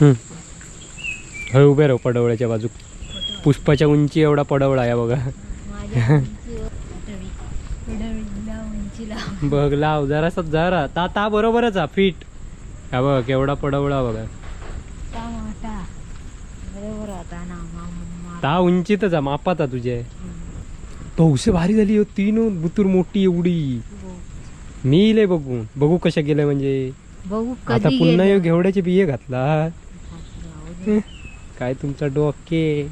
हम्म. हय उभे राहू पडवळ्याच्या बाजू पुष्पाच्या उंची एवढा पडवळा आहे बघा. बघ लाव जरासा जरा. ता ता बरोबरच हा फिट. हा बघ केवढा पडवळा बघा. ता उंचीतच हा मापात हा तुझे. तवसे भारी झाली हो तीन बुतूर मोठी एवढी. मी इले बघून बघू कशा गेल्या म्हणजे. बघू आता कधी पुन्हा घेवड्याचे बिये घातला. काय तुमचा डोके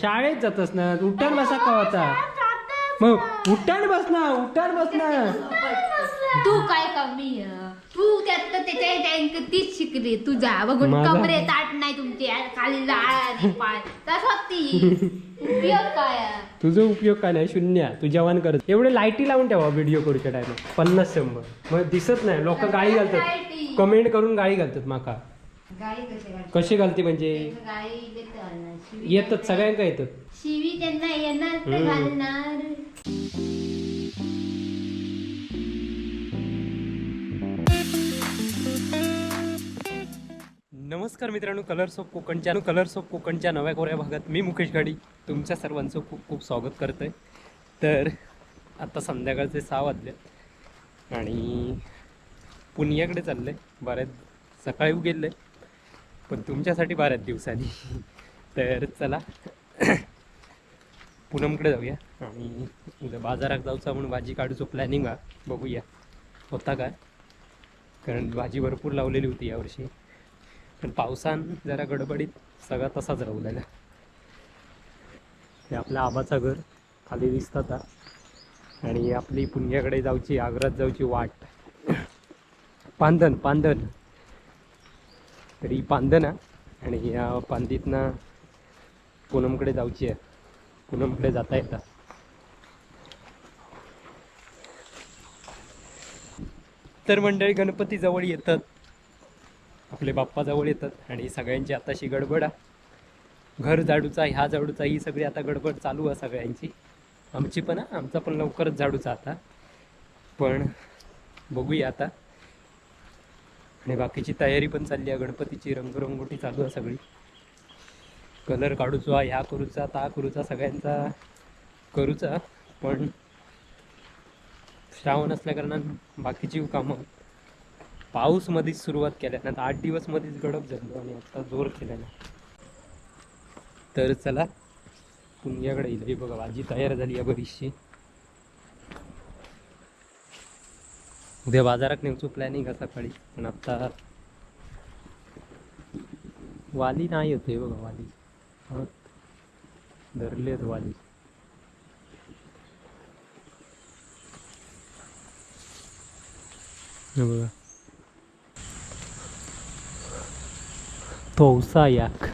शाळेत जातस ना उठान बसा कवाचा मग उठान बस ना उठान बस ना. तू काय कमी आहे? तू त्यात तर त्याच्या त्या- तीच शिकली तुझा बघून माझा- कमरे ताट नाही तुमची खाली लाळ आणि पाय तसंच ती उपयोग काय आहे? तुझा उपयोग काय नाही शून्य. तू जवान करत एवढे लाईटी लावून ठेवा व्हिडिओ करूच्या टायमात पन्नास शंभर. मग दिसत नाही. लोक गाळी घालतात. कमेंट करून गाळी घालतात माका. गाई? कशी घालते? म्हणजे? गाई येतात ना, शिवी येतात सगळ्यांका येतात शिवी त्यांना येणार हम्म. घालणार. नमस्कार मित्रांनो कलर्स ऑफ कोकणच्या कलर्स ऑफ कोकणच्या नव्या कोऱ्या भागात मी मुकेश गाडी. तुमच्या सर्वांचं खूप खूप स्वागत करतो आहे तर आता संध्याकाळचे सहा वाजले आणि पुण्याकडे चाललं आहे बऱ्याच सकाळी गेले पण तुमच्यासाठी बऱ्याच दिवसांनी. तर चला. पूनमकडे जाऊया. आणि उद्या बाजारात जाऊचा म्हणून भाजी काढूचं प्लॅनिंग हा बघूया. होता काय कारण भाजी भरपूर लावलेली होती यावर्षी पण पावसान जरा गडबडीत सगळा तसाच राहिलेला. हे आपल्या आबाचा घर खाली दिसतात आणि आपली पुण्याकडे जाऊची आग्रात जाऊची वाट. पांदन पांदन तर ही पांदन आहे आणि या पांदीतनं पूनमकडे जाऊची आहे. पूनमकडे जाता येतात तर मंडळी गणपती जवळ येतात. आपले बाप्पाजवळ येतात. आणि सगळ्यांची आताशी गडबड आहे. घर झाडूचा ह्या झाडूचा ही सगळी आता गडबड चालू आहे सगळ्यांची. आमची पण आहे आमचा पण लवकरच झाडूचा आता. पण बघूया आता. आणि बाकीची तयारी पण चालली आहे. गणपतीची रंगरंगोटी चालू आहे सगळी. कलर काढूचा ह्या करूचा ता करूचा सगळ्यांचा करूचा. पण श्रावण असल्याकारणान बाकीची कामं पाऊसमध्येच सुरुवात केल्या. नाही आठ दिवस मध्येच गडप झालो आणि आता जोर केलेला तर चला पुण्याकडे येईल हे बघा भाजी तयार झाली आहे बरीचशी. उद्या बाजारात नेऊचो प्लॅनिंग आहे सकाळी. पण आता वाली नाही होते बघा वाली. धरलेत वाली. बघा. तोसा याक.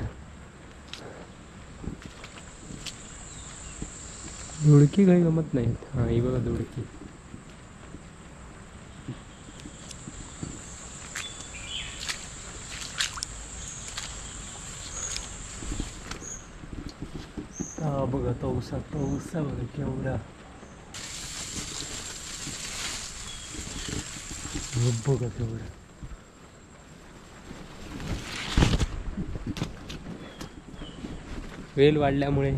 धुडकी काही गमत नाही हा ही बघा धुडकी. हा बघा तवसा तवसा बघा केवढा. बघा तेवढा वेल वाढल्यामुळे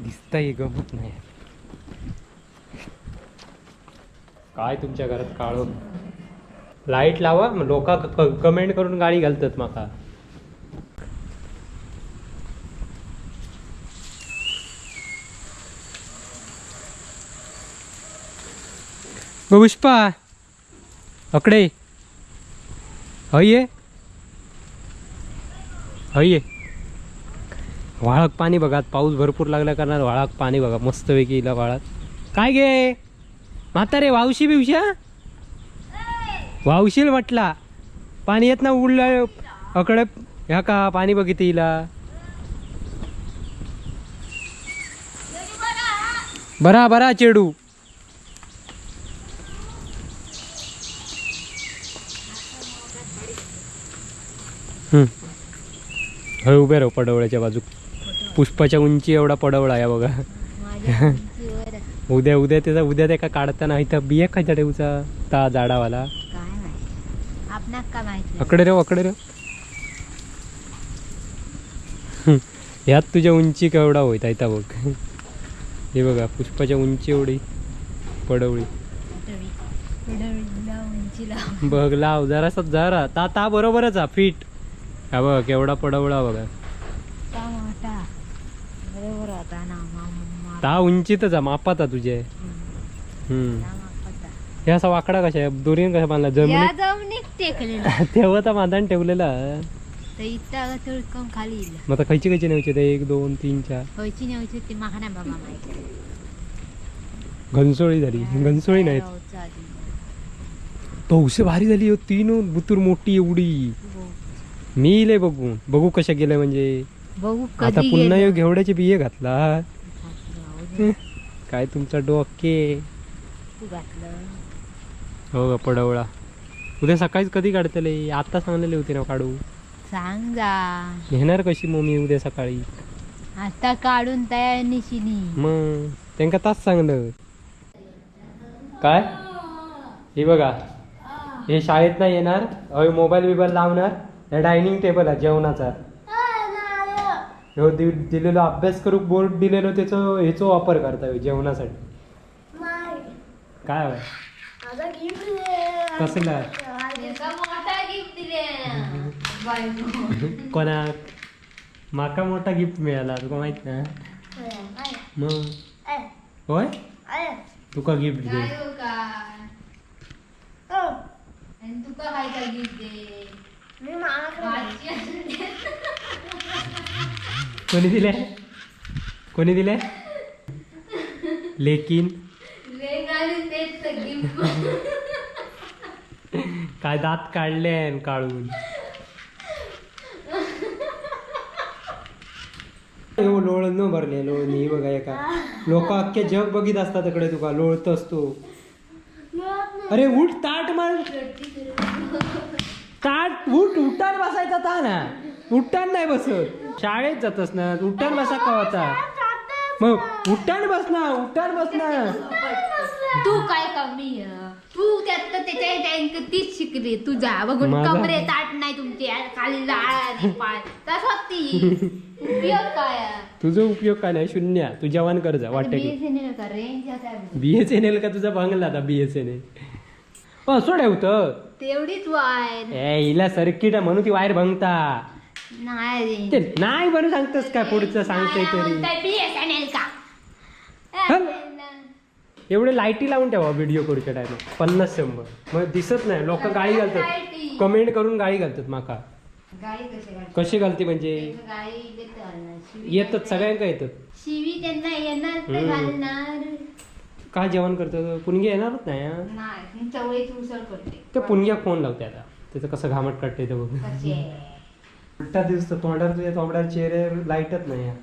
दिसताही गमत नाही. काय तुमच्या घरात काळो लाइट लावा लोक कमेंट करून गाडी घालतात माका. पुष्पा अकडे हय ये हय ये पाणी बघा पाऊस भरपूर लागल्या कारण वाळाक पाणी बघा मस्त पैकी इला वाळात काय गे म्हातारे वावशी बिवशा वावशील म्हटला पाणी येत ना उडलं अकडे ह्या का पाणी बघितलं हिला बरा बरा चेडू हय उभे राहू पडवळ्याच्या बाजू. पुष्पाच्या उंची एवढा पडवळा आहे बघा. उद्या उद्या त्याचा उद्या त्या का काढताना इथं बिया खायचा ठेवचा ता झाडावाला. का अकडे रेव अकडे रेव ह्यात तुझ्या उंची केवढा होईत आता बघ. हे बघा पुष्पाच्या उंची एवढी. पडवळी. बघ लाव. जरासा जरा. ता ता बरोबरच हा फिट. हा बघ केवढा पडवळा बघा. मोठा. बरोबर होता ना मामा ता उंचीतच मापात तुझे. हम्म. हे असा वाकडा कशा आहे? दोरीन कशा बांधला? या जमिनीत जमिनीत टेकलेला. तेव्हा तर बांधण ठेवलेला तर इथं खाली मग आता खयची खयची न्यायची ते एक दोन तीन चार? खयची न्यायची ते माका नाही बाबा माहिती घनसोळी झाली. घनसोळी नाहीत. आधी. पावसे भारी झाली हो तीन बुतूर मोठी एवढी. हो. मी इले बघू. बघू कशा गेल्या म्हणजे. बघू आता कधी पुन्हा गेलं. यो घेवड्याचे बिये घातला काय तुमचा डोके तू घातलं. हो का पडवळा. उद्या सकाळीच कधी काढतले आता सांगलेले होते ना काढू. सांग जा. घेणार कशी मम्मी उद्या सकाळी? आता काढून तयार निशिनी. मग त्यांका तास सांगलं काय? हे बघा. हे शाळेत नाही येणार. हवे मोबाईल बिबाईल लावणार. हे डायनिंग टेबल आहे जेवणाचा. ह्यो दि दिलेलो अभ्यास करू बोर्ड दिलेलो त्याचं ह्याचा वापर करता ह्यो जेवणासाठी. काय होय? कसला? कोणाक माका मोठा गिफ्ट मिळाला तुका माहीत ना? मग? होय? तुका गिफ्ट दे. तुका काय गिफ्ट दे? कोणी दिले? कोणी दिले? लेकिन. काय दात काढले काढून. हो लोळ न भरले लोळणी बघा एका. लोक अख्खे जग बघित असतात तिकडे तुका लोळत असतो अरे उठ ताट मार. ताट उठ उठान बसायचा ता ना. उठान नाही बसत. शाळेत जातस ना उठान बसा का होता? मग उठान बस ना उठान बस ना. तू काय कमी? तू त्यात त्याच्या तीच शिकली. तुझा बघून? कमरे ताट नाही तुमचे. खाली लाळ पाय ती उपयोग काय? तुझा उपयोग काय नाही? शून्य. तू जवान कर जा वाटत की. BSNL का रेंज असा आहे. बी एस एन एल का तुझा बंगला आता? बी असं ठेवतं तेवढीच वायर. ए हिला सर्किट आहे म्हणून ती वायर भंगता. नाही ते रेंज नाही बरं सांगतस काय पुढचं सांगतोय तरी? का. एवढे लाईटी लावून ठेवा व्हिडिओ करूच्या टायमात पन्नास शंभर. मग दिसत नाही. लोक गाळी घालतात. कमेंट करून गाळी घालतात माका. कशी घालतात? कशी घालते म्हणजे? शिवी येतात सगळ्यांका येतात. शिवी त्यांना येणार तर हम्म. घालणार. काय जेवण करतात पुणगी येणारच नाही हा. नाही चवळीची उसळ करते. ते पुणग्या फोन लावते आता. त्याचं कसं घामट काढते ते बघ? उलटा दिसतो तोंडावर तुझ्या तोंडावर चेहरे लाईटच नाही. आहे.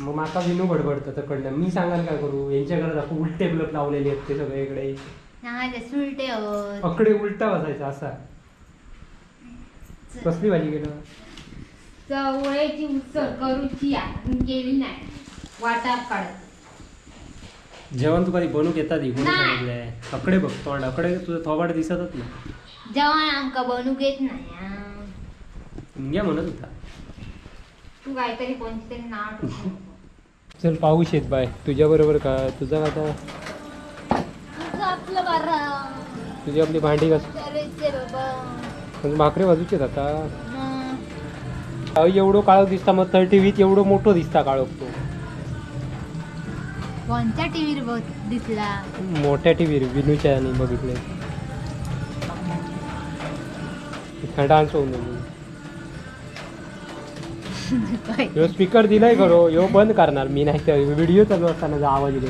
मग माका विनू बडबडतं तिकडनं मी सांगाल काय करू? यांच्याकडे दाखवू उलटे ब्लप लावलेले आहेत ते सगळे इकडे. नाही ते सुलटे होत अकडे उलटा बसायचा असा. कसली भाजी गेलं चवळीची उसळ करूची आहे. केली नाही. वाटात काढत. जेवण तू कधी बनवूक येतात कोणी. सांगितलंय? अकडे बघ तोंड. अकडे तुझं थोबाड दिसतच ना जेवण आमका बनवूक येत नाही. पुणग्या म्हणत होता. तू काहीतरी कोणती तरी नाव ठेवू. चल पाऊस येत बाय. तुझ्या बरोबर का? तुझं आता तुझं आपलं बरं. तुझी आपली भांडी कस करायचे बाबा म्हणजे भाकरी बाजूचे आता. अहो, एवढं काळोख दिसता मग थर्टी वीत एवढं मोठं दिसता काळोख तो. कोणत्या टीव्हीवर दिसला? मोठ्या टी व्ही विनूच्या आणि बघितले. डान्स होऊन ह्यो. स्पीकर दिलाय खरो ह्यो बंद करणार. मी नाही तर व्हिडिओ चालू असताना जो आवाज येतो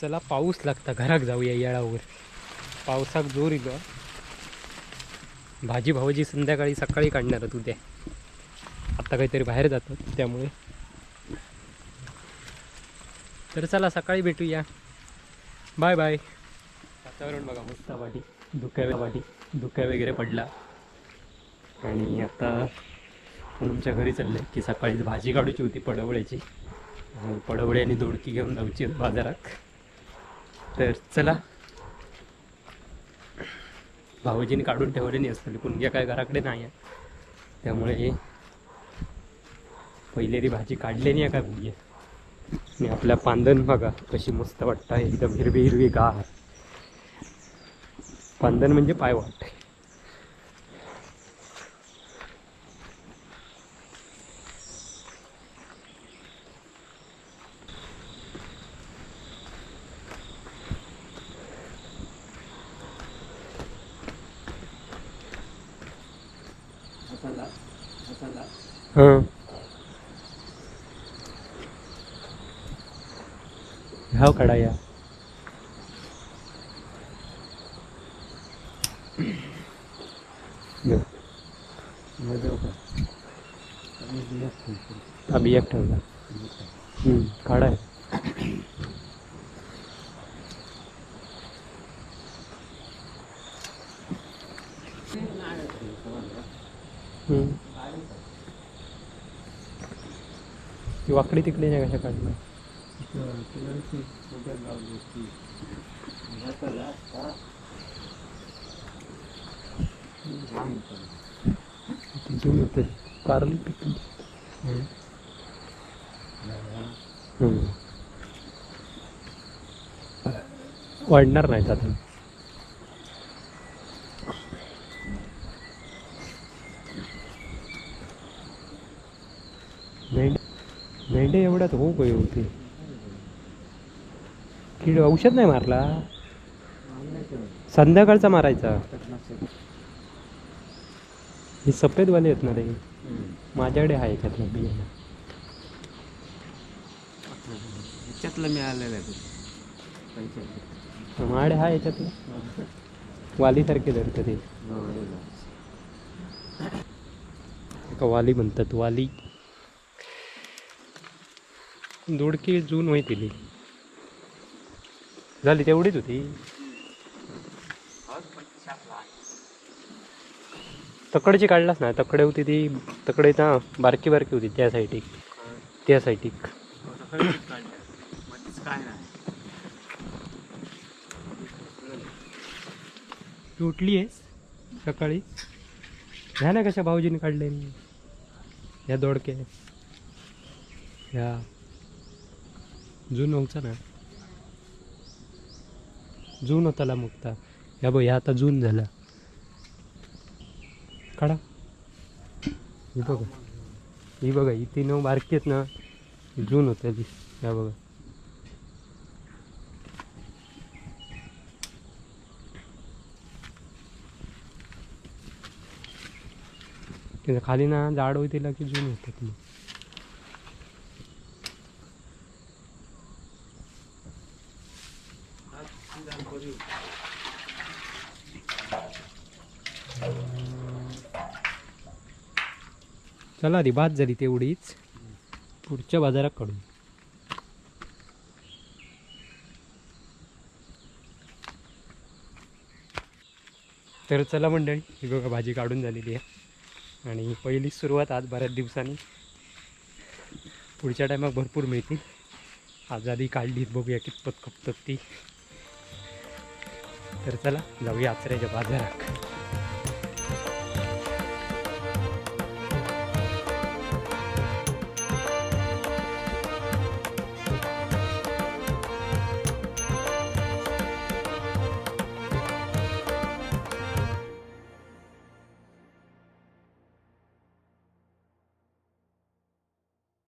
चला पाऊस लागता घराक जाऊया येळावर. पावसाक जोर इलो भाजी भावाजी संध्याकाळी सकाळी काढणार उद्या. आता काहीतरी बाहेर जातात त्यामुळे. तर चला सकाळी भेटूया. बाय बाय वातावरण बघा मस्त वाटी. धुक्या वाटी. धुक्या वगैरे पडला. आणि आता आमच्या घरी चाललंय की सकाळीच भाजी काढूची होती पडवळ्याची. पडवळे आणि दोडकी घेऊन जाऊची बाजारात. तर चला. भाऊजीने काढून ठेवले नाही असतली. कुणग्या काय घराकडे नाही आहे त्यामुळे पहिलेरी भाजी काढलेली आहे का भाजी आणि आपल्या पांदन बघा कशी मस्त वाटतं एकदम हिरवी हिरवी गार. पांदन म्हणजे पाय वाट हां ह्याव काढा या यो. हा बिया ठेवला हम्म, काढा हम्म. ती वाकडी तिकडे नाही कशा काढल्या तिथून येते कारली पिकली वाढणार नाहीत आता. मेंढ मेंढे एवढ्यात होऊ गई होती. कीड औषध नाही मारला? संध्याकाळचा मारायचा. ही सफेदवाले आहेत ना रे? माझ्याकडे आहे याच्यातलं बियाणं ह्याच्यातलं मिळालेलं आहे. माडे आहे याच्यातलं? वालीसारखे धरतं ते. एका वाली म्हणतात वाली. दोडकी जून माहिती झाली तेवढीच होती. तकडची काढलाच ना तकडे होती ती तकडे ना बारकी बारकी होती त्या साईटिक त्या साईटिक तू उठली आहेस सकाळी. ह्या ना कशा भाऊजीने काढले ह्या दोडके ह्या. जून होता ना. जून होताला मुक्ता या बघ ह्या आता जून झाला. काढा. ही बघा. ही बघा ही तीन बारकी आहेत ना जून होत्या ती. या बघा. त्याच्याखाली ना झाड तिला की जून होतात मग चला रे बाद झाली तेवढीच. पुढच्या बाजारात काढू तर चला मंडळी ही बघा भाजी काढून झालेली आहे. आणि पहिली सुरुवात आज बऱ्याच दिवसांनी. पुढच्या टायमात भरपूर मिळतील. आज आधी काढली बघूया कितपत खपतात ती. तर चला जाऊया आचऱ्याच्या बाजारात.